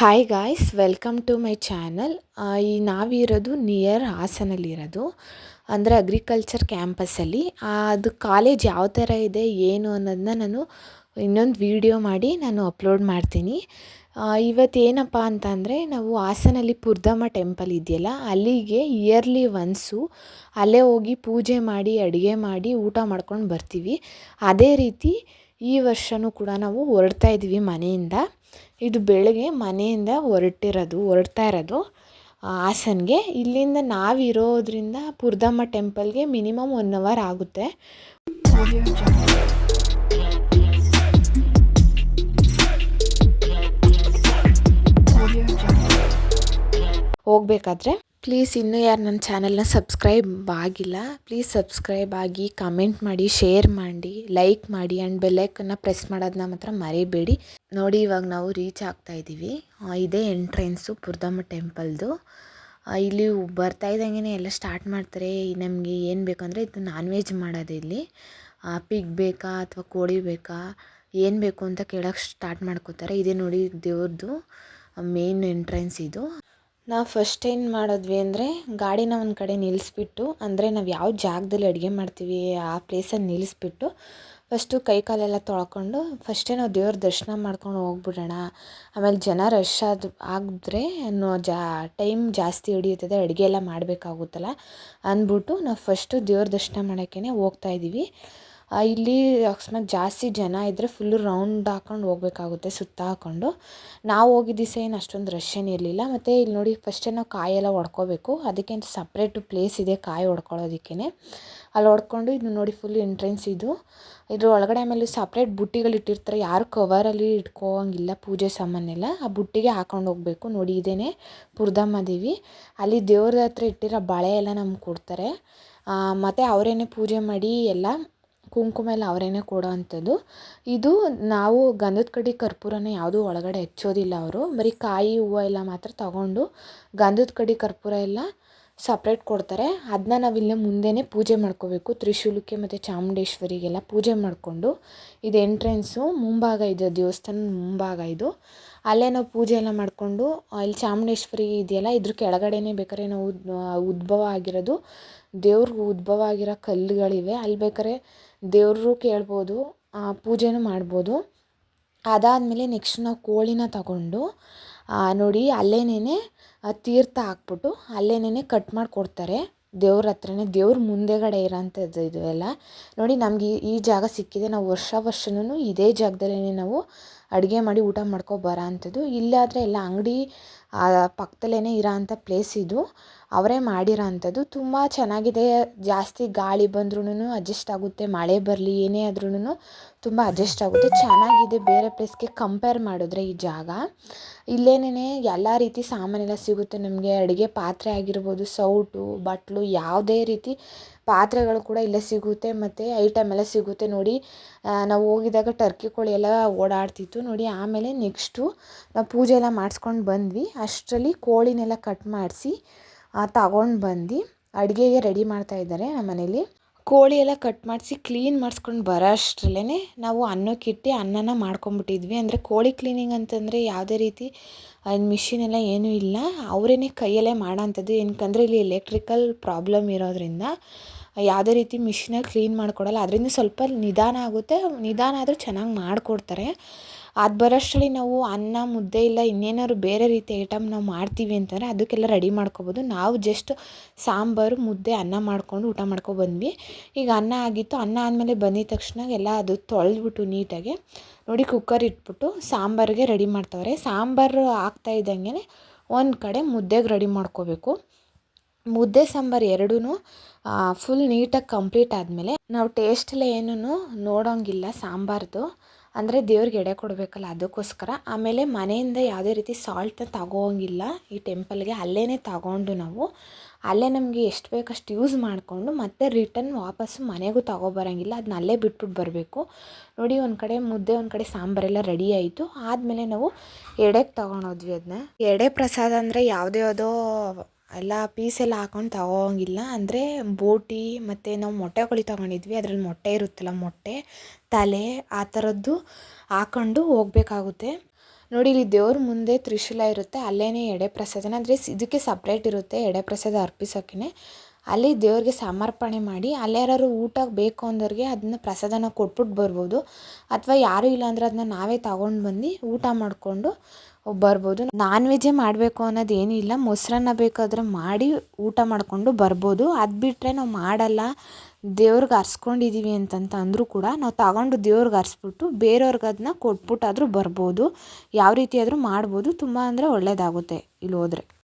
Hi guys welcome to my channel ಈ ನಾವಿರೋದು near ಹಾಸನಲ್ಲಿರೋದು, ಅಂದರೆ ಅಗ್ರಿಕಲ್ಚರ್ ಕ್ಯಾಂಪಸ್ಸಲ್ಲಿ ಅದು ಕಾಲೇಜ್ ಯಾವ ಥರ ಇದೆ, ಏನು ಅನ್ನೋದನ್ನ ನಾನು ಇನ್ನೊಂದು ವೀಡಿಯೋ ಮಾಡಿ ನಾನು ಅಪ್ಲೋಡ್ ಮಾಡ್ತೀನಿ. ಇವತ್ತು ಏನಪ್ಪ ಅಂತ ಅಂದರೆ, ನಾವು ಹಾಸನಲ್ಲಿ ಪುರ್ದಮ್ಮ ಟೆಂಪಲ್ ಇದೆಯಲ್ಲ, ಅಲ್ಲಿಗೆ ಇಯರ್ಲಿ ಒನ್ಸು ಅಲ್ಲೇ ಹೋಗಿ ಪೂಜೆ ಮಾಡಿ, ಅಡುಗೆ ಮಾಡಿ, ಊಟ ಮಾಡ್ಕೊಂಡು ಬರ್ತೀವಿ. ಅದೇ ರೀತಿ ಈ ವರ್ಷವೂ ಕೂಡ ನಾವು ಹೊರಡ್ತಾ ಇದ್ದೀವಿ ಮನೆಯಿಂದ. ಇದು ಬೆಳಗ್ಗೆ ಮನೆಯಿಂದ ಹೊರಟಿರೋದು, ಹೊರಡ್ತಾ ಇರೋದು. ಹಾಸನ್ಗೆ. ಇಲ್ಲಿಂದ ನಾವಿರೋದ್ರಿಂದ ಪುರ್ದಮ್ಮ ಟೆಂಪಲ್ಗೆ ಮಿನಿಮಮ್ ಒನ್ ಅವರ್ ಆಗುತ್ತೆ. ಹೋಗ್ಬೇಕಾದ್ರೆ ಪ್ಲೀಸ್ ಇನ್ನೂ ಯಾರು ನನ್ನ ಚಾನಲ್ನ ಸಬ್ಸ್ಕ್ರೈಬ್ ಆಗಿಲ್ಲ, ಪ್ಲೀಸ್ ಸಬ್ಸ್ಕ್ರೈಬ್ ಆಗಿ ಕಮೆಂಟ್ ಮಾಡಿ, ಶೇರ್ ಮಾಡಿ, ಲೈಕ್ ಮಾಡಿ ಆ್ಯಂಡ್ ಬೆಲ್ಲೈಕನ್ನ ಪ್ರೆಸ್ ಮಾಡೋದನ್ನ ಮಾತ್ರ ಮರಿಬೇಡಿ. ನೋಡಿ, ಇವಾಗ ನಾವು ರೀಚ್ ಆಗ್ತಾ ಇದ್ದೀವಿ. ಇದೇ ಎಂಟ್ರೆನ್ಸು ಪುರ್ದಮ್ಮ ಟೆಂಪಲ್ದು ಇಲ್ಲಿ ಬರ್ತಾ ಇದ್ದಂಗೆ ಎಲ್ಲ ಸ್ಟಾರ್ಟ್ ಮಾಡ್ತಾರೆ. ನಮಗೆ ಏನು ಬೇಕಂದರೆ ಇದು ನಾನ್ ವೆಜ್ ಮಾಡೋದು ಇಲ್ಲಿ. ಪಿಗ್ ಬೇಕಾ ಅಥವಾ ಕೋಳಿ ಬೇಕಾ? ಏನು ಬೇಕು ಅಂತ ಕೇಳೋಕ್ಕೆ ಸ್ಟಾರ್ಟ್ ಮಾಡ್ಕೋತಾರೆ. ಇದೇ ನೋಡಿ ದೇವ್ರದ್ದು ಮೇನ್ ಎಂಟ್ರೆನ್ಸ್ ಇದು. ನಾವು ಫಸ್ಟ್ ಏನು ಮಾಡಿದ್ವಿ ಅಂದರೆ ಗಾಡಿನ ಒಂದು ಕಡೆ ನಿಲ್ಲಿಸ್ಬಿಟ್ಟು ಅಂದರೆ ನಾವು ಯಾವ ಜಾಗದಲ್ಲಿ ಅಡುಗೆ ಮಾಡ್ತೀವಿ ಆ ಪ್ಲೇಸಲ್ಲಿ ನಿಲ್ಲಿಸ್ಬಿಟ್ಟು ಫಸ್ಟು ಕೈ ಕಾಲೆಲ್ಲ ತೊಳ್ಕೊಂಡು ಫಸ್ಟೇ ನಾವು ದೇವ್ರ ದರ್ಶನ ಮಾಡ್ಕೊಂಡು ಹೋಗ್ಬಿಡೋಣ. ಆಮೇಲೆ ಜನ ರಶ್ ಆದ ಆಗಿದ್ರೆ ಜಾ ಟೈಮ್ ಜಾಸ್ತಿ ಹಿಡಿಯುತ್ತದೆ, ಅಡುಗೆ ಎಲ್ಲ ಮಾಡಬೇಕಾಗುತ್ತಲ್ಲ. ಅಂದ್ಬಿಟ್ಟು ನಾವು ಫಸ್ಟು ದೇವ್ರ ದರ್ಶನ ಮಾಡೋಕ್ಕೇ ಹೋಗ್ತಾ ಇದ್ದೀವಿ ಇಲ್ಲಿ ಅಕಸ್ಮಾತ್ ಜಾಸ್ತಿ ಜನ ಇದ್ದರೆ ಫುಲ್ಲು ರೌಂಡ್ ಹಾಕೊಂಡು ಹೋಗಬೇಕಾಗುತ್ತೆ, ಸುತ್ತ ಹಾಕ್ಕೊಂಡು ನಾವು ಹೋಗಿದ್ದ ದಿವಸ ಏನು ಅಷ್ಟೊಂದು ರಶ್ ಏನು ಇರಲಿಲ್ಲ. ಮತ್ತು ಇಲ್ಲಿ ನೋಡಿ ಫಸ್ಟೇ ನಾವು ಕಾಯೆಲ್ಲ ಹೊಡ್ಕೋಬೇಕು. ಅದಕ್ಕೆ ಅಂತ ಸಪ್ರೇಟು ಪ್ಲೇಸ್ ಇದೆ ಕಾಯಿ ಹೊಡ್ಕೊಳ್ಳೋದಕ್ಕೇ ಅಲ್ಲಿ ಹೊಡ್ಕೊಂಡು ಇದು ನೋಡಿ ಫುಲ್ ಎಂಟ್ರೆನ್ಸ್ ಇದು. ಇದ್ರ ಒಳಗಡೆ ಆಮೇಲೆ ಸಪ್ರೇಟ್ ಬುಟ್ಟಿಗಳು ಇಟ್ಟಿರ್ತಾರೆ. ಯಾರು ಕವರಲ್ಲಿ ಇಟ್ಕೋಂಗಿಲ್ಲ ಪೂಜೆ ಸಾಮಾನೆಲ್ಲ. ಆ ಬುಟ್ಟಿಗೆ ಹಾಕೊಂಡು ಹೋಗಬೇಕು. ನೋಡಿ ಇದೇನೆ ಪುರ್ದಮ್ಮ ದೇವಿ. ಅಲ್ಲಿ ದೇವ್ರ ಹತ್ರ ಇಟ್ಟಿರೋ ಬಳೆ ಎಲ್ಲ ನಮ್ಗೆ ಕೊಡ್ತಾರೆ. ಮತ್ತು ಅವರೇನೆ ಪೂಜೆ ಮಾಡಿ ಎಲ್ಲ ಕುಂಕುಮ ಎಲ್ಲ ಅವರೇನೆ ಕೊಡೋ ಅಂಥದ್ದು. ಇದು ನಾವು ಗಂಧದ ಕಡ್ಡಿ ಕರ್ಪೂರನ ಯಾವುದೂ ಒಳಗಡೆ ಹಚ್ಚೋದಿಲ್ಲ ಅವರು. ಬರೀ ಕಾಯಿ ಹೂವು ಎಲ್ಲ ಮಾತ್ರ ತಗೊಂಡು ಗಂಧದ ಕಡ್ಡಿ ಕರ್ಪೂರ ಎಲ್ಲ ಸಪ್ರೇಟ್ ಕೊಡ್ತಾರೆ. ಅದನ್ನ ನಾವು ಇಲ್ಲೇ ಮುಂದೆನೇ ಪೂಜೆ ಮಾಡ್ಕೋಬೇಕು. ತ್ರಿಶೂಲಕ್ಕೆ ಮತ್ತು ಚಾಮುಂಡೇಶ್ವರಿಗೆಲ್ಲ ಪೂಜೆ ಮಾಡಿಕೊಂಡು ಇದು ಎಂಟ್ರೆನ್ಸು ಮುಂಭಾಗ ಇದು ದೇವಸ್ಥಾನ ಮುಂಭಾಗ ಇದು. ಅಲ್ಲೇ ನಾವು ಪೂಜೆ ಎಲ್ಲ ಮಾಡಿಕೊಂಡು ಇಲ್ಲಿ ಚಾಮುಂಡೇಶ್ವರಿ ಇದೆಯಲ್ಲ, ಇದ್ರ ಕೆಳಗಡೆನೇ ಬೇಕಾದ್ರೆ ನಾವು ಉದ್ಭವ ಆಗಿರೋದು ದೇವ್ರಿಗೆ ಉದ್ಭವ ಆಗಿರೋ ಕಲ್ಲುಗಳಿವೆ. ಅಲ್ಲಿ ಬೇಕಾದ್ರೆ ದೇವರು ಕೇಳ್ಬೋದು ಪೂಜೆನೂ ಮಾಡ್ಬೋದು. ಅದಾದಮೇಲೆ ನೆಕ್ಸ್ಟ್ ನಾವು ಕೋಳಿನ ತಗೊಂಡು ನೋಡಿ ಅಲ್ಲೇನೇ ತೀರ್ಥ ಹಾಕ್ಬಿಟ್ಟು ಅಲ್ಲೇನೇ ಕಟ್ ಮಾಡಿ ಕೊಡ್ತಾರೆ ದೇವ್ರ ಹತ್ರನೇ, ದೇವ್ರ ಮುಂದೆಗಡೆ ಇರೋಂಥದ್ದು ಇದು ಎಲ್ಲ. ನೋಡಿ, ನಮಗೆ ಈ ಜಾಗ ಸಿಕ್ಕಿದೆ. ನಾವು ವರ್ಷ ವರ್ಷನೂ ಇದೇ ಜಾಗದಲ್ಲೇ ನಾವು ಅಡುಗೆ ಮಾಡಿ ಊಟ ಮಾಡ್ಕೊ ಬರೋ ಅಂಥದ್ದು ಇಲ್ಲಾದರೆ ಎಲ್ಲ ಅಂಗಡಿ ಪಕ್ಕದಲ್ಲೇ ಇರೋ ಅಂಥ ಪ್ಲೇಸ್ ಇದು. ಅವರೇ ಮಾಡಿರೋ ಅಂಥದ್ದು ತುಂಬ ಚೆನ್ನಾಗಿದೆ. ಜಾಸ್ತಿ ಗಾಳಿ ಬಂದ್ರೂ ಅಡ್ಜಸ್ಟ್ ಆಗುತ್ತೆ. ಮಳೆ ಬರಲಿ, ಏನೇ ಆದ್ರೂ ತುಂಬ ಅಡ್ಜಸ್ಟ್ ಆಗುತ್ತೆ. ಚೆನ್ನಾಗಿದೆ. ಬೇರೆ ಪ್ಲೇಸ್ಗೆ ಕಂಪೇರ್ ಮಾಡಿದ್ರೆ ಈ ಜಾಗ. ಇಲ್ಲೇನೇ ಎಲ್ಲ ರೀತಿ ಸಾಮಾನೆಲ್ಲ ಸಿಗುತ್ತೆ ನಮಗೆ. ಅಡುಗೆ ಪಾತ್ರೆ ಆಗಿರ್ಬೋದು, ಸೌಟು, ಬಟ್ಲು, ಯಾವುದೇ ರೀತಿ ಪಾತ್ರೆಗಳು ಕೂಡ ಇಲ್ಲೇ ಸಿಗುತ್ತೆ ಮತ್ತು ಐಟಮ್ ಎಲ್ಲ ಸಿಗುತ್ತೆ ನೋಡಿ. ನಾವು ಹೋಗಿದಾಗ ಟರ್ಕಿ ಕೋಳಿ ಎಲ್ಲ ಓಡಾಡ್ತಿತ್ತು ನೋಡಿ. ಆಮೇಲೆ ನೆಕ್ಸ್ಟು ನಾವು ಪೂಜೆ ಎಲ್ಲ ಮಾಡಿಸ್ಕೊಂಡು ಬಂದ್ವಿ. ಅಷ್ಟರಲ್ಲಿ ಕೋಳಿನೆಲ್ಲ ಕಟ್ ಮಾಡಿಸಿ ತಗೊಂಡು ಬಂದು ಅಡುಗೆಗೆ ರೆಡಿ ಮಾಡ್ತಾಯಿದ್ದಾರೆ ನಮ್ಮ ಮನೇಲಿ ಕೋಳಿ ಎಲ್ಲ ಕಟ್ ಮಾಡಿಸಿ ಕ್ಲೀನ್ ಮಾಡಿಸ್ಕೊಂಡು ಬರೋ ಅಷ್ಟರಲ್ಲೇ ನಾವು ಅನ್ನಕ್ಕಿಟ್ಟು ಅನ್ನನ ಮಾಡ್ಕೊಂಬಿಟ್ಟಿದ್ವಿ. ಅಂದರೆ ಕೋಳಿ ಕ್ಲೀನಿಂಗ್ ಅಂತಂದರೆ ಯಾವುದೇ ರೀತಿ ಮಿಷಿನ್ ಎಲ್ಲ ಏನೂ ಇಲ್ಲ. ಅವರೇನೆ ಕೈಯಲ್ಲೇ ಮಾಡೋಂಥದ್ದು. ಏನಕ್ಕಂದರೆ ಇಲ್ಲಿ ಎಲೆಕ್ಟ್ರಿಕಲ್ ಪ್ರಾಬ್ಲಮ್ ಇರೋದರಿಂದ ಯಾವುದೇ ರೀತಿ ಮಿಷಿನಲ್ಲಿ ಕ್ಲೀನ್ ಮಾಡಿಕೊಡಲ್ಲ. ಅದರಿಂದ ಸ್ವಲ್ಪ ನಿಧಾನ ಆಗುತ್ತೆ. ನಿಧಾನ ಆದರೂ ಚೆನ್ನಾಗಿ ಮಾಡಿಕೊಡ್ತಾರೆ. ಅದು ಬರೋಷ್ಟರಲ್ಲಿ ನಾವು ಅನ್ನ, ಮುದ್ದೆ ಇಲ್ಲ ಇನ್ನೇನಾದ್ರು ಬೇರೆ ರೀತಿ ಐಟಮ್ ನಾವು ಮಾಡ್ತೀವಿ ಅಂತಂದರೆ ಅದಕ್ಕೆಲ್ಲ ರೆಡಿ ಮಾಡ್ಕೋಬೋದು. ನಾವು ಜಸ್ಟ್ ಸಾಂಬಾರು, ಮುದ್ದೆ, ಅನ್ನ ಮಾಡಿಕೊಂಡು ಊಟ ಮಾಡ್ಕೊ ಬಂದ್ವಿ. ಈಗ ಅನ್ನ ಆಗಿತ್ತು. ಅನ್ನ ಆದಮೇಲೆ ಬಂದಿದ ತಕ್ಷಣ ಎಲ್ಲ ಅದು ತೊಳೆದ್ಬಿಟ್ಟು ನೀಟಾಗಿ ನೋಡಿ ಕುಕ್ಕರ್ ಇಟ್ಬಿಟ್ಟು ಸಾಂಬಾರಿಗೆ ರೆಡಿ ಮಾಡ್ತವ್ರೆ. ಸಾಂಬಾರು ಆಗ್ತಾ ಇದ್ದಂಗೆ ಒಂದು ಕಡೆ ಮುದ್ದೆಗೆ ರೆಡಿ ಮಾಡ್ಕೋಬೇಕು. ಮುದ್ದೆ, ಸಾಂಬಾರು ಎರಡೂ ಫುಲ್ ನೀಟಾಗಿ ಕಂಪ್ಲೀಟ್ ಆದಮೇಲೆ ನಾವು ಟೇಸ್ಟೆಲ್ಲ ಏನೂ ನೋಡೋಂಗಿಲ್ಲ ಸಾಂಬಾರ್ದು. ಅಂದರೆ ದೇವ್ರಿಗೆ ಎಡೆ ಕೊಡಬೇಕಲ್ಲ ಅದಕ್ಕೋಸ್ಕರ. ಆಮೇಲೆ ಮನೆಯಿಂದ ಯಾವುದೇ ರೀತಿ ಸಾಲ್ಟ್ ತಗೋಂಗಿಲ್ಲ. ಈ ಟೆಂಪಲ್ಗೆ ಅಲ್ಲೇ ತಗೊಂಡು ನಾವು. ಅಲ್ಲೇ ನಮಗೆ ಎಷ್ಟು ಬೇಕಷ್ಟು ಯೂಸ್ ಮಾಡಿಕೊಂಡು ಮತ್ತೆ ರಿಟರ್ನ್ ವಾಪಸ್ಸು ಮನೆಗೂ ತಗೊಬರೋಂಗಿಲ್ಲ. ಅದನ್ನ ಅಲ್ಲೇ ಬಿಟ್ಬಿಟ್ಟು ಬರಬೇಕು. ನೋಡಿ ಒಂದು ಕಡೆ ಮುದ್ದೆ, ಒಂದು ಕಡೆ ಸಾಂಬಾರೆಲ್ಲ ರೆಡಿ ಆಯಿತು. ಆದಮೇಲೆ ನಾವು ಎಡೆಗೆ ತಗೊಂಡೋದ್ವಿ ಅದನ್ನ ಎಡೆ ಪ್ರಸಾದ ಅಂದರೆ ಯಾವುದೇ ಯಾವುದೋ ಎಲ್ಲ ಪೀಸೆಲ್ಲ ಹಾಕೊಂಡು ತಗೋಂಗಿಲ್ಲ. ಅಂದರೆ ಬೋಟಿ ಮತ್ತು ನಾವು ಮೊಟ್ಟೆ ಕೋಳಿ ತಗೊಂಡಿದ್ವಿ. ಅದ್ರಲ್ಲಿ ಮೊಟ್ಟೆ ಇರುತ್ತಲ್ಲ, ಮೊಟ್ಟೆ, ತಲೆ ಆ ಥರದ್ದು ಹಾಕೊಂಡು ಹೋಗ್ಬೇಕಾಗುತ್ತೆ. ನೋಡಿ, ಇಲ್ಲಿ ದೇವ್ರ ಮುಂದೆ ತ್ರಿಶೂಲ ಇರುತ್ತೆ. ಅಲ್ಲೇ ಎಡೆ ಪ್ರಸಾದನ. ಅಂದರೆ ಇದಕ್ಕೆ ಸಪ್ರೇಟ್ ಇರುತ್ತೆ ಎಡೆ ಪ್ರಸಾದ ಅರ್ಪಿಸೋಕೆ ಅಲ್ಲಿ ದೇವ್ರಿಗೆ ಸಮರ್ಪಣೆ ಮಾಡಿ, ಅಲ್ಲಿ ಯಾರು ಊಟ ಬೇಕು ಅಂದವ್ರಿಗೆ ಅದನ್ನ ಪ್ರಸಾದನ ಕೊಟ್ಬಿಟ್ಟು ಬರ್ಬೋದು. ಅಥವಾ ಯಾರೂ ಇಲ್ಲ ಅಂದರೆ ಅದನ್ನ ನಾವೇ ತಗೊಂಡು ಬಂದು ಊಟ ಮಾಡಿಕೊಂಡು ಬರ್ಬೋದು. ನಾನ್ ವೆಜ್ಜೇ ಮಾಡಬೇಕು ಅನ್ನೋದು ಏನಿಲ್ಲ ಮೊಸರನ್ನ ಬೇಕಾದ್ರೆ ಮಾಡಿ ಊಟ ಮಾಡಿಕೊಂಡು ಬರ್ಬೋದು. ಅದು ಬಿಟ್ಟರೆ ನಾವು ಮಾಡಲ್ಲ. ದೇವ್ರಿಗೆ ಅರ್ಸ್ಕೊಂಡಿದ್ದೀವಿ ಅಂತಂತ ಅಂದರೂ ಕೂಡ ನಾವು ತಗೊಂಡು ದೇವ್ರಿಗೆ ಅರ್ಸ್ಬಿಟ್ಟು ಬೇರೆಯವ್ರಿಗೆ ಅದನ್ನ ಕೊಟ್ಬಿಟ್ಟಾದರೂ ಬರ್ಬೋದು. ಯಾವ ರೀತಿ ಆದರೂ ಮಾಡ್ಬೋದು. ತುಂಬ ಅಂದರೆ ಒಳ್ಳೆಯದಾಗುತ್ತೆ ಇಲ್ಲಿ ಹೋದ್ರೆ.